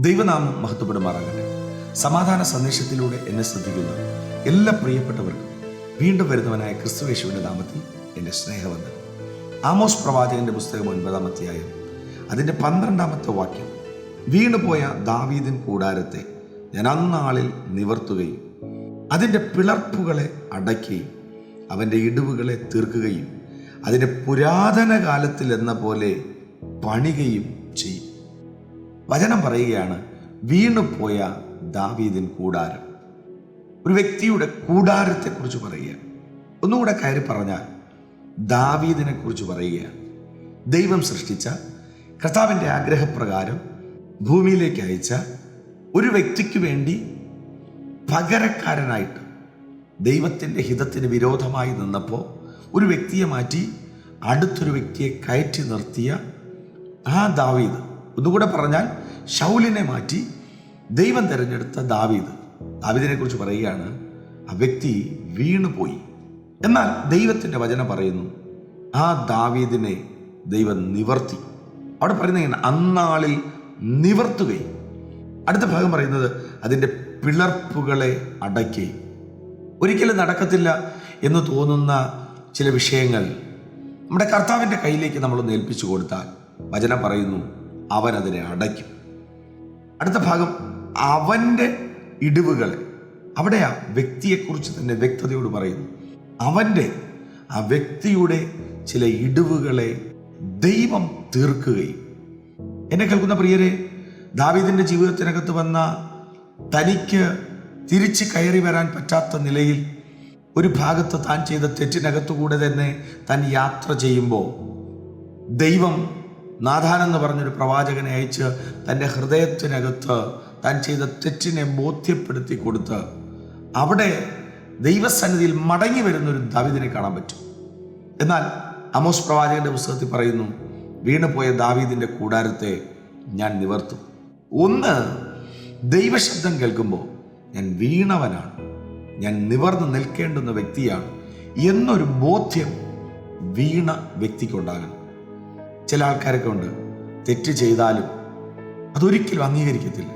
ദൈവനാമം മഹത്വപ്പെടുമാറാകട്ടെ. സമാധാന സന്ദേശത്തിലൂടെ എന്നെ ശ്രദ്ധിക്കുന്ന എല്ലാ പ്രിയപ്പെട്ടവർക്കും വീണ്ടും വരുന്നവനായ ക്രിസ്തുവേശുവിന്റെ നാമത്തിൽ എന്റെ സ്നേഹവന്ദനം. ആമോസ് പ്രവാചകന്റെ പുസ്തകം ഒൻപതാം അധ്യായം അതിന്റെ പന്ത്രണ്ടാമത്തെ വാക്യം. വീണുപോയ ദാവീദിൻ കൂടാരത്തെ ഞാൻ അന്നാളിൽ നിവർത്തുകയും അതിന്റെ പിളർപ്പുകളെ അടയ്ക്കുകയും അവന്റെ ഇടിവുകളെ തീർക്കുകയും അതിന്റെ പുരാതന കാലത്തിൽ എന്ന പോലെ പണികയും ചെയ്യും. വചനം പറയുകയാണ് വീണുപോയ ദാവീദിൻ കൂടാരം. ഒരു വ്യക്തിയുടെ കൂടാരത്തെക്കുറിച്ച് പറയുകയാണ്. ഒന്നുകൂടെ കയറി പറഞ്ഞാൽ ദാവീദിനെ കുറിച്ച് പറയുകയാണ്. ദൈവം സൃഷ്ടിച്ച കർത്താവിന്റെ ആഗ്രഹപ്രകാരം ഭൂമിയിലേക്ക് അയച്ച ഒരു വ്യക്തിക്ക് വേണ്ടി പകരക്കാരനായിട്ട് ദൈവത്തിന്റെ ഹിതത്തിന് വിരോധമായി നിന്നപ്പോൾ ഒരു വ്യക്തിയെ മാറ്റി അടുത്തൊരു വ്യക്തിയെ കയറ്റി നിർത്തിയ ആ ദാവീദ്. ഒന്നുകൂടെ പറഞ്ഞാൽ ഷൗലിനെ മാറ്റി ദൈവം തിരഞ്ഞെടുത്ത ദാവീദ്. ദാവീദിനെ കുറിച്ച് പറയുകയാണ് ആ വ്യക്തി വീണുപോയി. എന്നാൽ ദൈവത്തിന്റെ വചനം പറയുന്നു ആ ദാവീദിനെ ദൈവം നിവർത്തി. അവിടെ പറയുന്നത് അന്നാളിൽ നിവർത്തുകയും. അടുത്ത ഭാഗം പറയുന്നത് അതിന്റെ പിളർപ്പുകളെ അടയ്ക്കുകയും ഒരിക്കലും നടക്കത്തില്ല എന്ന് തോന്നുന്ന ചില വിഷയങ്ങൾ നമ്മുടെ കർത്താവിന്റെ കയ്യിലേക്ക് നമ്മൾ ഏൽപ്പിച്ചു കൊടുത്താൽ വചനം പറയുന്നു അവൻ അതിനെ അടയ്ക്കും. അടുത്ത ഭാഗം അവന്റെ ഇടിവുകളെ അവിടെ ആ വ്യക്തിയെക്കുറിച്ച് തന്നെ വ്യക്തതയോട് പറയുന്നു. അവന്റെ ആ വ്യക്തിയുടെ ചില ഇടിവുകളെ ദൈവം തീർക്കുകയും. എന്നെ കേൾക്കുന്ന പ്രിയരെ ദാവീദിന്റെ ജീവിതത്തിനകത്ത് വന്ന തനിക്ക് തിരിച്ച് കയറി വരാൻ പറ്റാത്ത നിലയിൽ ഒരു ഭാഗത്ത് താൻ ചെയ്ത തെറ്റിനകത്തുകൂടെ തന്നെ താൻ യാത്ര ചെയ്യുമ്പോൾ ദൈവം നാഥാൻ എന്ന് പറഞ്ഞൊരു പ്രവാചകനെ അയച്ച് തന്റെ ഹൃദയത്തിനകത്ത് താൻ ചെയ്ത തെറ്റിനെ ബോധ്യപ്പെടുത്തി കൊടുത്ത് അവിടെ ദൈവസന്നിധിയിൽ മടങ്ങി വരുന്ന ഒരു ദാവീദിനെ കാണാൻ പറ്റും. എന്നാൽ അമോസ് പ്രവാചകന്റെ പുസ്തകത്തിൽ പറയുന്നു വീണുപോയ ദാവീദിന്റെ കൂടാരത്തെ ഞാൻ നിവർത്തും. ഒന്ന് ദൈവശബ്ദം കേൾക്കുമ്പോൾ ഞാൻ വീണവനാണ്. ഞാൻ നിവർന്ന് നിൽക്കേണ്ടുന്ന വ്യക്തിയാണ്. എന്നൊരു ബോധ്യം വീണ വ്യക്തിക്കുണ്ടാകണം. ചില ആൾക്കാരൊക്കെ ഉണ്ട്. തെറ്റ് ചെയ്താലും അതൊരിക്കലും അംഗീകരിക്കത്തില്ല.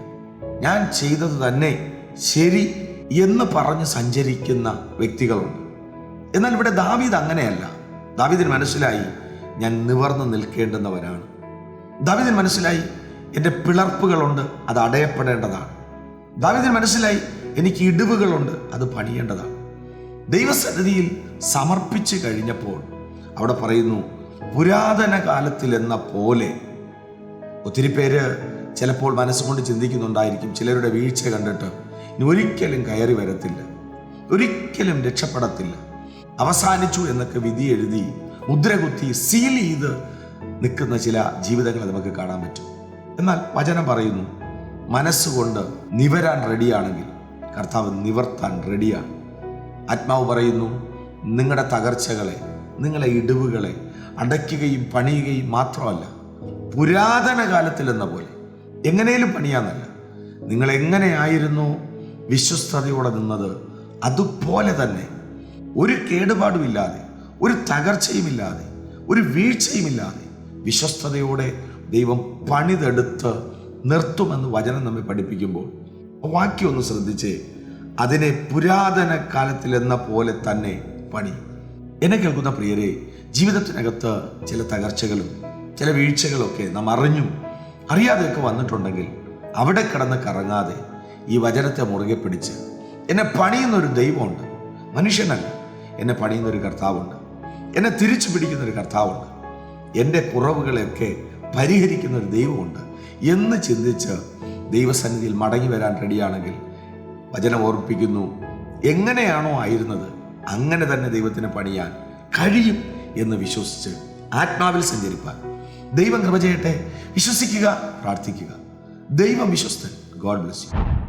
ഞാൻ ചെയ്തത് തന്നെ ശരി എന്ന് പറഞ്ഞ് സഞ്ചരിക്കുന്ന വ്യക്തികളുണ്ട്. എന്നാൽ ഇവിടെ ദാവീദ് അങ്ങനെയല്ല. ദാവീദിന് മനസ്സിലായി ഞാൻ നിവർന്ന് നിൽക്കേണ്ടുന്നവനാണ് ദാവീദിന് മനസ്സിലായി എന്റെ പിളർപ്പുകളുണ്ട് അത് അടയപ്പെടേണ്ടതാണ്. ദാവീദിന് മനസ്സിലായി എനിക്ക് ഇടിവുകളുണ്ട് അത് പണിയേണ്ടതാണ്. ദൈവസന്നിധിയിൽ സമർപ്പിച്ച് കഴിഞ്ഞപ്പോൾ അവിടെ പറയുന്നു പുരാതന കാലത്തിൽ എന്ന പോലെ. ഒത്തിരി പേര് ചിലപ്പോൾ മനസ്സുകൊണ്ട് ചിന്തിക്കുന്നുണ്ടായിരിക്കും. ചിലരുടെ വീഴ്ച കണ്ടിട്ട് ഇനി ഒരിക്കലും കയറി വരത്തില്ല. ഒരിക്കലും രക്ഷപ്പെടത്തില്ല. അവസാനിച്ചു എന്നൊക്കെ വിധി എഴുതി മുദ്രകുത്തി സീൽ ചെയ്ത് നിൽക്കുന്ന ചില ജീവിതങ്ങൾ നമുക്ക് കാണാൻ പറ്റും. എന്നാൽ വചനം പറയുന്നു മനസ്സുകൊണ്ട് നിവരാൻ റെഡിയാണെങ്കിൽ കർത്താവ് നിവർത്താൻ റെഡിയാണ്. ആത്മാവ് പറയുന്നു നിങ്ങളുടെ തകർച്ചകളെ നിങ്ങളെ ഇടിവുകളെ അടയ്ക്കുകയും പണിയുകയും മാത്രമല്ല പുരാതന കാലത്തിൽ എന്ന പോലെ എങ്ങനെയും പണിയാന്നല്ല. നിങ്ങൾ എങ്ങനെയായിരുന്നു വിശ്വസ്തയോടെ നിന്നത്? അതുപോലെ തന്നെ ഒരു കേടുപാടുമില്ലാതെ ഒരു തകർച്ചയുമില്ലാതെ ഒരു വീഴ്ചയുമില്ലാതെ വിശ്വസ്തയോടെ ദൈവം പണിതെടുത്ത് നിർത്തുമെന്ന് വചനം നമ്മെ പഠിപ്പിക്കുമ്പോൾ ആ വാക്യം ഒന്ന് ശ്രദ്ധിച്ചേ. അതിനെ പുരാതന കാലത്തിലെന്ന പോലെ തന്നെ പണി. എന്നെ കേൾക്കുന്ന പ്രിയരെ ജീവിതത്തിനകത്ത് ചില തകർച്ചകളും ചില വീഴ്ചകളൊക്കെ നാം അറിഞ്ഞും അറിയാതെയൊക്കെ വന്നിട്ടുണ്ടെങ്കിൽ അവിടെ കിടന്ന് കറങ്ങാതെ ഈ വചനത്തെ മുറുകെ പിടിച്ച് എന്നെ പണിയുന്നൊരു ദൈവമുണ്ട്. മനുഷ്യനല്ല എന്നെ പണിയുന്നൊരു കർത്താവുണ്ട്. എന്നെ തിരിച്ചു പിടിക്കുന്നൊരു കർത്താവുണ്ട്. എന്റെ കുറവുകളെയൊക്കെ പരിഹരിക്കുന്ന ഒരു ദൈവമുണ്ട് എന്ന് ചിന്തിച്ച് ദൈവസന്നിധിയിൽ മടങ്ങി വരാൻ റെഡിയാണെങ്കിൽ വചനം ഓർപ്പിക്കുന്നു എങ്ങനെയാണോ ആയിരുന്നത് അങ്ങനെ തന്നെ ദൈവത്തിന് പണിയാൻ കഴിയും എന്ന് വിശ്വസിച്ച് ആത്മാവിൽ സഞ്ചരിപ്പാൻ. ദൈവം കൃപ ചെയ്യട്ടെ. വിശ്വസിക്കുക പ്രാർത്ഥിക്കുക. ദൈവം വിശ്വസ്തൻ. God bless you